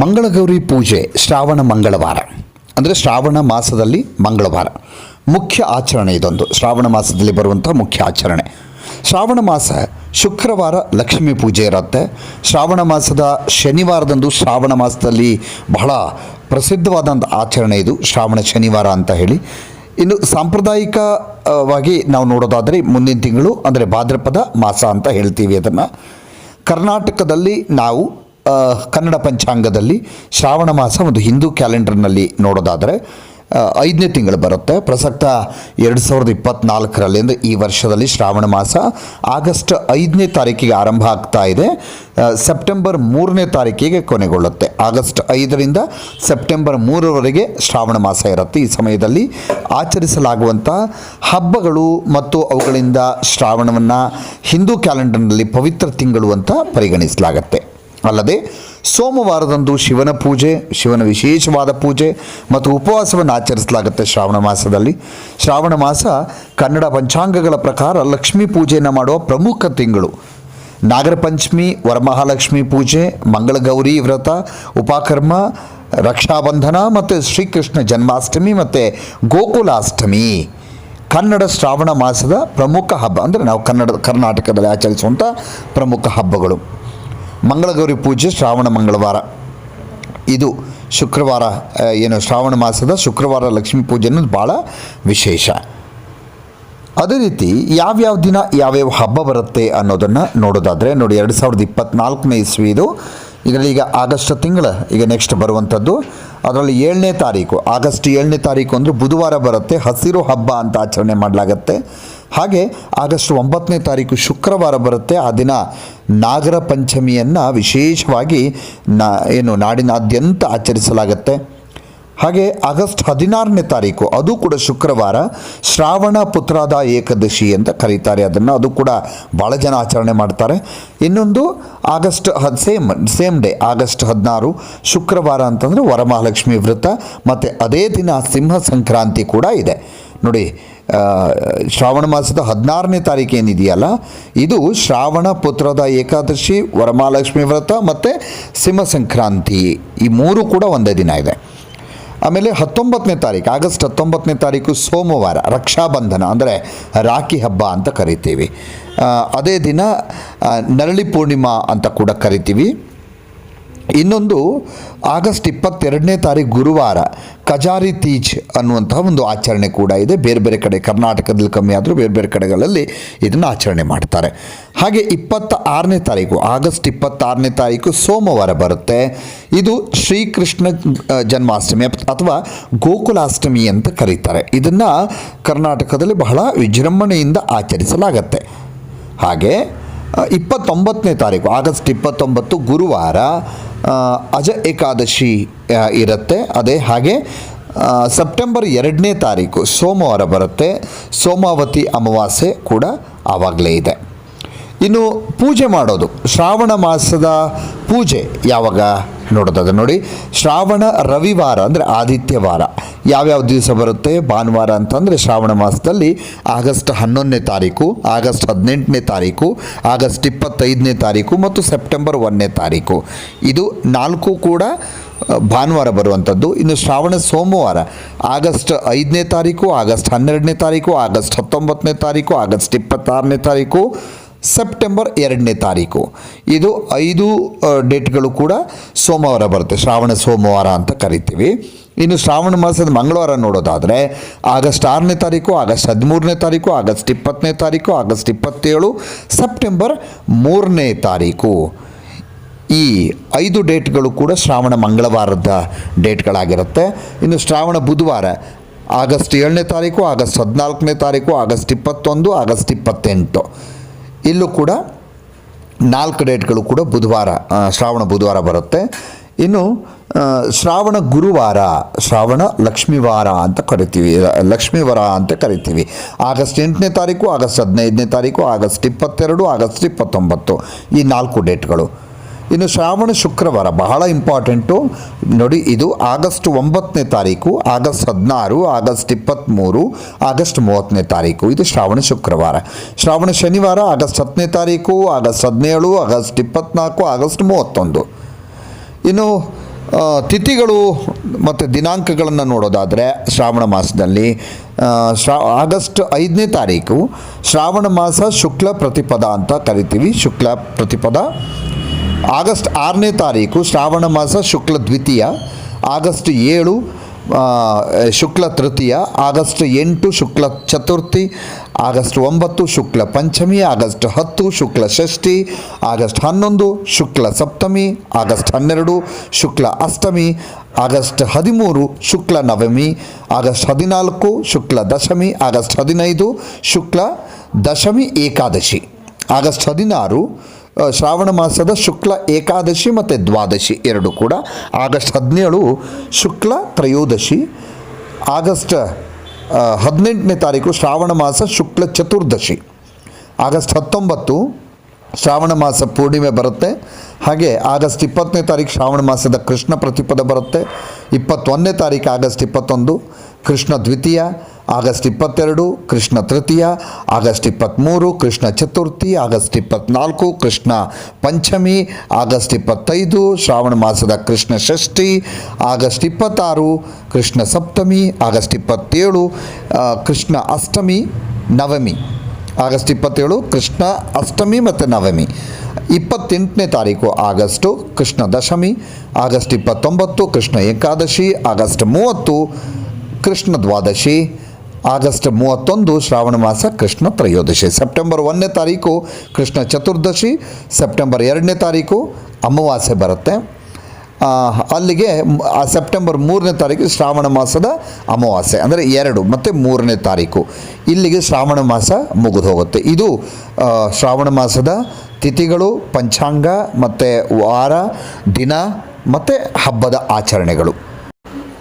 ಮಂಗಳಗೌರಿ ಪೂಜೆ ಶ್ರಾವಣ ಮಂಗಳವಾರ. ಅಂದರೆ ಶ್ರಾವಣ ಮಾಸದಲ್ಲಿ ಮಂಗಳವಾರ. ಮುಖ್ಯ ಆಚರಣೆ ಇದೊಂದು. ಶ್ರಾವಣ ಮಾಸದಲ್ಲಿ ಬರುವಂಥ ಮುಖ್ಯ ಆಚರಣೆ. ಶ್ರಾವಣ ಮಾಸ ಶುಕ್ರವಾರ ಲಕ್ಷ್ಮೀ ಪೂಜೆ ಇರುತ್ತೆ. ಶ್ರಾವಣ ಮಾಸದ ಶನಿವಾರದಂದು ಶ್ರಾವಣ ಮಾಸದಲ್ಲಿ ಬಹಳ ಪ್ರಸಿದ್ಧವಾದಂಥ ಆಚರಣೆ ಇದು. ಶ್ರಾವಣ ಶನಿವಾರ ಅಂತ ಹೇಳಿ. ಇನ್ನು ಸಾಂಪ್ರದಾಯಿಕವಾಗಿ ನಾವು ನೋಡೋದಾದರೆ ಮುಂದಿನ ತಿಂಗಳು, ಅಂದರೆ ಭಾದ್ರಪದ ಮಾಸ ಅಂತ ಹೇಳ್ತೀವಿ ಅದನ್ನು. ಕರ್ನಾಟಕದಲ್ಲಿ ನಾವು ಕನ್ನಡ ಪಂಚಾಂಗದಲ್ಲಿ ಶ್ರಾವಣ ಮಾಸ ಒಂದು ಹಿಂದೂ ಕ್ಯಾಲೆಂಡರ್ನಲ್ಲಿ ನೋಡೋದಾದರೆ ಐದನೇ ತಿಂಗಳು ಬರುತ್ತೆ. ಪ್ರಸಕ್ತ ಎರಡು ಸಾವಿರದ ಇಪ್ಪತ್ತ್ನಾಲ್ಕರಲ್ಲಿ ಅಂದರೆ ಈ ವರ್ಷದಲ್ಲಿ ಶ್ರಾವಣ ಮಾಸ ಆಗಸ್ಟ್ ಐದನೇ ತಾರೀಕಿಗೆ ಆರಂಭ ಆಗ್ತಾ ಇದೆ. ಸೆಪ್ಟೆಂಬರ್ ಮೂರನೇ ತಾರೀಕಿಗೆ ಕೊನೆಗೊಳ್ಳುತ್ತೆ. ಆಗಸ್ಟ್ ಐದರಿಂದ ಸೆಪ್ಟೆಂಬರ್ ಮೂರರವರೆಗೆ ಶ್ರಾವಣ ಮಾಸ ಇರುತ್ತೆ. ಈ ಸಮಯದಲ್ಲಿ ಆಚರಿಸಲಾಗುವಂಥ ಹಬ್ಬಗಳು ಮತ್ತು ಅವುಗಳಿಂದ ಶ್ರಾವಣವನ್ನು ಹಿಂದೂ ಕ್ಯಾಲೆಂಡರ್ನಲ್ಲಿ ಪವಿತ್ರ ತಿಂಗಳು ಅಂತ ಪರಿಗಣಿಸಲಾಗತ್ತೆ. ಅಲ್ಲದೆ ಸೋಮವಾರದಂದು ಶಿವನ ಪೂಜೆ, ಶಿವನ ವಿಶೇಷವಾದ ಪೂಜೆ ಮತ್ತು ಉಪವಾಸವನ್ನು ಆಚರಿಸಲಾಗುತ್ತೆ ಶ್ರಾವಣ ಮಾಸದಲ್ಲಿ. ಶ್ರಾವಣ ಮಾಸ ಕನ್ನಡ ಪಂಚಾಂಗಗಳ ಪ್ರಕಾರ ಲಕ್ಷ್ಮೀ ಪೂಜೆಯನ್ನು ಮಾಡುವ ಪ್ರಮುಖ ತಿಂಗಳು. ನಾಗರ ಪಂಚಮಿ, ವರಮಹಾಲಕ್ಷ್ಮಿ ಪೂಜೆ, ಮಂಗಳಗೌರಿ ವ್ರತ, ಉಪಕರ್ಮ, ರಕ್ಷಾಬಂಧನ ಮತ್ತು ಶ್ರೀಕೃಷ್ಣ ಜನ್ಮಾಷ್ಟಮಿ ಮತ್ತು ಗೋಕುಲಾಷ್ಟಮಿ. ಕನ್ನಡ ಶ್ರಾವಣ ಮಾಸದ ಪ್ರಮುಖ ಹಬ್ಬ. ಅಂದರೆ ನಾವು ಕನ್ನಡ, ಕರ್ನಾಟಕದಲ್ಲಿ ಆಚರಿಸುವಂಥ ಪ್ರಮುಖ ಹಬ್ಬಗಳು. ಮಂಗಳಗೌರಿ ಪೂಜೆ ಶ್ರಾವಣ ಮಂಗಳವಾರ. ಇದು ಶುಕ್ರವಾರ ಏನು ಶ್ರಾವಣ ಮಾಸದ ಶುಕ್ರವಾರ ಲಕ್ಷ್ಮೀ ಪೂಜೆ ಅನ್ನೋದು ಭಾಳ ವಿಶೇಷ. ಅದೇ ರೀತಿ ಯಾವ್ಯಾವ ದಿನ ಯಾವ್ಯಾವ ಹಬ್ಬ ಬರುತ್ತೆ ಅನ್ನೋದನ್ನು ನೋಡೋದಾದರೆ ನೋಡಿ ಎರಡು ಸಾವಿರದ ಇಪ್ಪತ್ತ್ನಾಲ್ಕನೇ ಇಸ್ವಿ ಇದು. ಇದರಲ್ಲಿ ಈಗ ಆಗಸ್ಟ್ ತಿಂಗಳ ಈಗ ನೆಕ್ಸ್ಟ್ ಬರುವಂಥದ್ದು. ಅದರಲ್ಲಿ ಏಳನೇ ತಾರೀಕು, ಆಗಸ್ಟ್ ಏಳನೇ ತಾರೀಕು ಅಂದರೆ ಬುಧವಾರ ಬರುತ್ತೆ, ಹಸಿರು ಹಬ್ಬ ಅಂತ ಆಚರಣೆ ಮಾಡಲಾಗತ್ತೆ. ಹಾಗೆ ಆಗಸ್ಟ್ ಒಂಬತ್ತನೇ ತಾರೀಕು ಶುಕ್ರವಾರ ಬರುತ್ತೆ, ಆ ದಿನ ನಾಗರ ಪಂಚಮಿಯನ್ನು ವಿಶೇಷವಾಗಿ ನಾ ಏನು ನಾಡಿನಾದ್ಯಂತ ಆಚರಿಸಲಾಗತ್ತೆ. ಹಾಗೆ ಆಗಸ್ಟ್ ಹದಿನಾರನೇ ತಾರೀಕು, ಅದು ಕೂಡ ಶುಕ್ರವಾರ ಶ್ರಾವಣ ಪುತ್ರಾದ ಏಕಾದಶಿ ಅಂತ ಕರೀತಾರೆ. ಅದನ್ನು ಅದು ಕೂಡ ಭಾಳ ಜನ ಆಚರಣೆ ಮಾಡ್ತಾರೆ. ಇನ್ನೊಂದು, ಆಗಸ್ಟ್ ಹದ್, ಸೇಮ್ ಸೇಮ್ ಡೇ, ಆಗಸ್ಟ್ ಹದಿನಾರು, ಶುಕ್ರವಾರ ಅಂತಂದರೆ ವರಮಹಾಲಕ್ಷ್ಮಿ ವ್ರತ, ಮತ್ತು ಅದೇ ದಿನ ಸಿಂಹ ಸಂಕ್ರಾಂತಿ ಕೂಡ ಇದೆ. ನೋಡಿ ಶ್ರಾವಣ ಮಾಸದ ಹದಿನಾರನೇ ತಾರೀಕು ಏನಿದೆಯಲ್ಲ, ಇದು ಶ್ರಾವಣ ಪುತ್ರದ ಏಕಾದಶಿ, ವರಮಹಾಲಕ್ಷ್ಮಿ ವ್ರತ, ಮತ್ತು ಸಿಂಹ ಸಂಕ್ರಾಂತಿ, ಈ ಮೂರು ಕೂಡ ಒಂದೇ ದಿನ ಇದೆ. ಆಮೇಲೆ ಹತ್ತೊಂಬತ್ತನೇ ತಾರೀಕು, ಆಗಸ್ಟ್ ಹತ್ತೊಂಬತ್ತನೇ ತಾರೀಕು ಸೋಮವಾರ ರಕ್ಷಾಬಂಧನ, ಅಂದರೆ ರಾಖಿ ಹಬ್ಬ ಅಂತ ಕರಿತೀವಿ. ಅದೇ ದಿನ ನರಳಿ ಪೂರ್ಣಿಮಾ ಅಂತ ಕೂಡ ಕರಿತೀವಿ. ಇನ್ನೊಂದು ಆಗಸ್ಟ್ ಇಪ್ಪತ್ತೆರಡನೇ ತಾರೀಕು ಗುರುವಾರ ಕಜಾರಿ ತೀಜ್ ಅನ್ನುವಂತಹ ಒಂದು ಆಚರಣೆ ಕೂಡ ಇದೆ. ಬೇರೆ ಬೇರೆ ಕಡೆ ಕರ್ನಾಟಕದಲ್ಲಿ ಕಮ್ಮಿ ಆದರೂ ಬೇರೆ ಬೇರೆ ಕಡೆಗಳಲ್ಲಿ ಇದನ್ನು ಆಚರಣೆ ಮಾಡ್ತಾರೆ. ಹಾಗೆ ಇಪ್ಪತ್ತ ಆರನೇ ತಾರೀಕು, ಆಗಸ್ಟ್ ಇಪ್ಪತ್ತಾರನೇ ತಾರೀಕು ಸೋಮವಾರ ಬರುತ್ತೆ. ಇದು ಶ್ರೀಕೃಷ್ಣ ಜನ್ಮಾಷ್ಟಮಿ ಅಥವಾ ಗೋಕುಲಾಷ್ಟಮಿ ಅಂತ ಕರೀತಾರೆ. ಇದನ್ನು ಕರ್ನಾಟಕದಲ್ಲಿ ಬಹಳ ವಿಜೃಂಭಣೆಯಿಂದ ಆಚರಿಸಲಾಗತ್ತೆ. ಹಾಗೆ ಇಪ್ಪತ್ತೊಂಬತ್ತನೇ ತಾರೀಕು, ಆಗಸ್ಟ್ ಇಪ್ಪತ್ತೊಂಬತ್ತು, ಗುರುವಾರ ಅಜ ಏಕಾದಶಿ ಇರುತ್ತೆ. ಅದೇ ಹಾಗೆ ಸೆಪ್ಟೆಂಬರ್ ಎರಡನೇ ತಾರೀಕು ಸೋಮವಾರ ಬರುತ್ತೆ. ಸೋಮಾವತಿ ಅಮಾವಾಸ್ಯೆ ಕೂಡ ಆವಾಗಲೇ ಇದೆ. ಇನ್ನು ಪೂಜೆ ಮಾಡೋದು, ಶ್ರಾವಣ ಮಾಸದ ಪೂಜೆ ಯಾವಾಗ? ನೋಡೋದಾದ್ರೆ ನೋಡಿ, ಶ್ರಾವಣ ರವಿವಾರ ಅಂದರೆ ಆದಿತ್ಯವಾರ ಯಾವ್ಯಾವ ದಿವಸ ಬರುತ್ತೆ? ಭಾನುವಾರ ಅಂತಂದರೆ ಶ್ರಾವಣ ಮಾಸದಲ್ಲಿ ಆಗಸ್ಟ್ ಹನ್ನೊಂದನೇ ತಾರೀಕು, ಆಗಸ್ಟ್ ಹದಿನೆಂಟನೇ ತಾರೀಕು, ಆಗಸ್ಟ್ ಇಪ್ಪತ್ತೈದನೇ ತಾರೀಕು ಮತ್ತು ಸೆಪ್ಟೆಂಬರ್ ಒಂದನೇ ತಾರೀಕು. ಇದು ನಾಲ್ಕು ಕೂಡ ಭಾನುವಾರ ಬರುವಂಥದ್ದು ಇನ್ನು ಶ್ರಾವಣ ಸೋಮವಾರ, ಆಗಸ್ಟ್ ಐದನೇ ತಾರೀಕು, ಆಗಸ್ಟ್ ಹನ್ನೆರಡನೇ ತಾರೀಕು, ಆಗಸ್ಟ್ ಹತ್ತೊಂಬತ್ತನೇ ತಾರೀಕು, ಆಗಸ್ಟ್ ಇಪ್ಪತ್ತಾರನೇ ತಾರೀಕು ಸೆಪ್ಟೆಂಬರ್ ಎರಡನೇ ತಾರೀಕು. ಇದು ಐದು ಡೇಟ್ಗಳು ಕೂಡ ಸೋಮವಾರ ಬರುತ್ತೆ. ಶ್ರಾವಣ ಸೋಮವಾರ ಅಂತ ಕರಿತೀವಿ. ಇನ್ನು ಶ್ರಾವಣ ಮಾಸದ ಮಂಗಳವಾರ ನೋಡೋದಾದರೆ, ಆಗಸ್ಟ್ ಆರನೇ ತಾರೀಕು, ಆಗಸ್ಟ್ ಹದಿಮೂರನೇ ತಾರೀಕು, ಆಗಸ್ಟ್ ಇಪ್ಪತ್ತನೇ ತಾರೀಕು, ಆಗಸ್ಟ್ ಇಪ್ಪತ್ತೇಳು, ಸೆಪ್ಟೆಂಬರ್ ಮೂರನೇ ತಾರೀಕು. ಈ ಐದು ಡೇಟ್ಗಳು ಕೂಡ ಶ್ರಾವಣ ಮಂಗಳವಾರದ ಡೇಟ್ಗಳಾಗಿರುತ್ತೆ. ಇನ್ನು ಶ್ರಾವಣ ಬುಧವಾರ, ಆಗಸ್ಟ್ ಏಳನೇ ತಾರೀಕು, ಆಗಸ್ಟ್ ಹದಿನಾಲ್ಕನೇ ತಾರೀಕು, ಆಗಸ್ಟ್ ಇಪ್ಪತ್ತೊಂದು, ಆಗಸ್ಟ್ ಇಪ್ಪತ್ತೆಂಟು. ಇಲ್ಲೂ ಕೂಡ ನಾಲ್ಕು ಡೇಟ್ಗಳು ಕೂಡ ಬುಧವಾರ ಶ್ರಾವಣ ಬುಧವಾರ ಬರುತ್ತೆ. ಇನ್ನು ಶ್ರಾವಣ ಗುರುವಾರ, ಶ್ರಾವಣ ಲಕ್ಷ್ಮೀವಾರ ಅಂತ ಕರಿತೀವಿ. ಲಕ್ಷ್ಮೀವಾರ ಅಂತ ಕರಿತೀವಿ. ಆಗಸ್ಟ್ ಎಂಟನೇ ತಾರೀಕು, ಆಗಸ್ಟ್ ಹದಿನೈದನೇ ತಾರೀಕು, ಆಗಸ್ಟ್ ಇಪ್ಪತ್ತೆರಡು, ಆಗಸ್ಟ್ ಇಪ್ಪತ್ತೊಂಬತ್ತು ಈ ನಾಲ್ಕು ಡೇಟ್ಗಳು. ಇನ್ನು ಶ್ರಾವಣ ಶುಕ್ರವಾರ ಬಹಳ ಇಂಪಾರ್ಟೆಂಟು. ನೋಡಿ, ಇದು ಆಗಸ್ಟ್ ಒಂಬತ್ತನೇ ತಾರೀಕು, ಆಗಸ್ಟ್ ಹದಿನಾರು, ಆಗಸ್ಟ್ ಇಪ್ಪತ್ತ್ಮೂರು, ಆಗಸ್ಟ್ ಮೂವತ್ತನೇ ತಾರೀಕು. ಇದು ಶ್ರಾವಣ ಶುಕ್ರವಾರ. ಶ್ರಾವಣ ಶನಿವಾರ, ಆಗಸ್ಟ್ ಹತ್ತನೇ ತಾರೀಕು, ಆಗಸ್ಟ್ ಹದಿನೇಳು, ಆಗಸ್ಟ್ ಇಪ್ಪತ್ತ್ನಾಲ್ಕು, ಆಗಸ್ಟ್ ಮೂವತ್ತೊಂದು. ಇನ್ನು ತಿಥಿಗಳು ಮತ್ತು ದಿನಾಂಕಗಳನ್ನು ನೋಡೋದಾದರೆ ಶ್ರಾವಣ ಮಾಸದಲ್ಲಿ ಶ್ರಾ, ಆಗಸ್ಟ್ ಐದನೇ ತಾರೀಕು, ಶ್ರಾವಣ ಮಾಸ ಶುಕ್ಲ ಪ್ರತಿಪದ ಅಂತ ಕರಿತೀವಿ. ಶುಕ್ಲ ಪ್ರತಿಪದ ಆಗಸ್ಟ್ ಆರನೇ ತಾರೀಕು ಶ್ರಾವಣ ಮಾಸ ಶುಕ್ಲ ದ್ವಿತೀಯ, ಆಗಸ್ಟ್ ಏಳು ಶುಕ್ಲ ತೃತೀಯ, ಆಗಸ್ಟ್ ಎಂಟು ಶುಕ್ಲ ಚತುರ್ಥಿ, ಆಗಸ್ಟ್ ಒಂಬತ್ತು ಶುಕ್ಲ ಪಂಚಮಿ, ಆಗಸ್ಟ್ ಹತ್ತು ಶುಕ್ಲ ಷಷ್ಠಿ, ಆಗಸ್ಟ್ ಹನ್ನೊಂದು ಶುಕ್ಲ ಸಪ್ತಮಿ, ಆಗಸ್ಟ್ ಹನ್ನೆರಡು ಶುಕ್ಲ ಅಷ್ಟಮಿ, ಆಗಸ್ಟ್ ಹದಿಮೂರು ಶುಕ್ಲ ನವಮಿ, ಆಗಸ್ಟ್ ಹದಿನಾಲ್ಕು ಶುಕ್ಲ ದಶಮಿ, ಆಗಸ್ಟ್ ಹದಿನೈದು ಶುಕ್ಲ ದಶಮಿ ಏಕಾದಶಿ, ಆಗಸ್ಟ್ ಹದಿನಾರು ಶ್ರಾವಣ ಮಾಸದ ಶುಕ್ಲ ಏಕಾದಶಿ ಮತ್ತು ದ್ವಾದಶಿ ಎರಡು ಕೂಡ. ಆಗಸ್ಟ್ ಹದಿನೇಳು ಶುಕ್ಲ ತ್ರಯೋದಶಿ. ಆಗಸ್ಟ್ ಹದಿನೆಂಟನೇ ತಾರೀಕು ಶ್ರಾವಣ ಮಾಸ ಶುಕ್ಲ ಚತುರ್ದಶಿ. ಆಗಸ್ಟ್ ಹತ್ತೊಂಬತ್ತು ಶ್ರಾವಣ ಮಾಸ ಪೂರ್ಣಿಮೆ ಬರುತ್ತೆ. ಹಾಗೆ ಆಗಸ್ಟ್ ಇಪ್ಪತ್ತನೇ ತಾರೀಕು ಶ್ರಾವಣ ಮಾಸದ ಕೃಷ್ಣ ಪ್ರತಿಪದ ಬರುತ್ತೆ. ಇಪ್ಪತ್ತೊಂದನೇ ತಾರೀಕು ಆಗಸ್ಟ್ ಇಪ್ಪತ್ತೊಂದು ಕೃಷ್ಣ ದ್ವಿತೀಯ. ಆಗಸ್ಟ್ ಇಪ್ಪತ್ತೆರಡು ಕೃಷ್ಣ ತೃತೀಯ, ಆಗಸ್ಟ್ ಇಪ್ಪತ್ತ್ಮೂರು ಕೃಷ್ಣ ಚತುರ್ಥಿ, ಆಗಸ್ಟ್ ಇಪ್ಪತ್ತ್ನಾಲ್ಕು ಕೃಷ್ಣ ಪಂಚಮಿ, ಆಗಸ್ಟ್ ಇಪ್ಪತ್ತೈದು ಶ್ರಾವಣ ಮಾಸದ ಕೃಷ್ಣ ಷಷ್ಠಿ, ಆಗಸ್ಟ್ ಇಪ್ಪತ್ತಾರು ಕೃಷ್ಣ ಸಪ್ತಮಿ, ಆಗಸ್ಟ್ ಇಪ್ಪತ್ತೇಳು ಕೃಷ್ಣ ಅಷ್ಟಮಿ, ನವಮಿ. ಆಗಸ್ಟ್ ಇಪ್ಪತ್ತೇಳು ಕೃಷ್ಣ ಅಷ್ಟಮಿ ಮತ್ತು ನವಮಿ. ಇಪ್ಪತ್ತೆಂಟನೇ ತಾರೀಕು ಆಗಸ್ಟು ಕೃಷ್ಣ ದಶಮಿ, ಆಗಸ್ಟ್ ಇಪ್ಪತ್ತೊಂಬತ್ತು ಕೃಷ್ಣ ಏಕಾದಶಿ, ಆಗಸ್ಟ್ ಮೂವತ್ತು ಕೃಷ್ಣ ದ್ವಾದಶಿ ಆಗಸ್ಟ್ ಮೂವತ್ತೊಂದು ಶ್ರಾವಣ ಮಾಸ ಕೃಷ್ಣ ತ್ರಯೋದಶಿ. ಸೆಪ್ಟೆಂಬರ್ ಒಂದನೇ ತಾರೀಕು ಕೃಷ್ಣ ಚತುರ್ದಶಿ. ಸೆಪ್ಟೆಂಬರ್ ಎರಡನೇ ತಾರೀಕು ಅಮಾವಾಸ್ಯೆ ಬರುತ್ತೆ. ಅಲ್ಲಿಗೆ ಆ ಸೆಪ್ಟೆಂಬರ್ ಮೂರನೇ ತಾರೀಕು ಶ್ರಾವಣ ಮಾಸದ ಅಮಾವಾಸ್ಯೆ, ಅಂದರೆ ಎರಡು ಮತ್ತು ಮೂರನೇ ತಾರೀಕು. ಇಲ್ಲಿಗೆ ಶ್ರಾವಣ ಮಾಸ ಮುಗಿದು ಹೋಗುತ್ತೆ. ಇದು ಶ್ರಾವಣ ಮಾಸದ ತಿಥಿಗಳು, ಪಂಚಾಂಗ ಮತ್ತು ವಾರ, ದಿನ ಮತ್ತು ಹಬ್ಬದ ಆಚರಣೆಗಳು.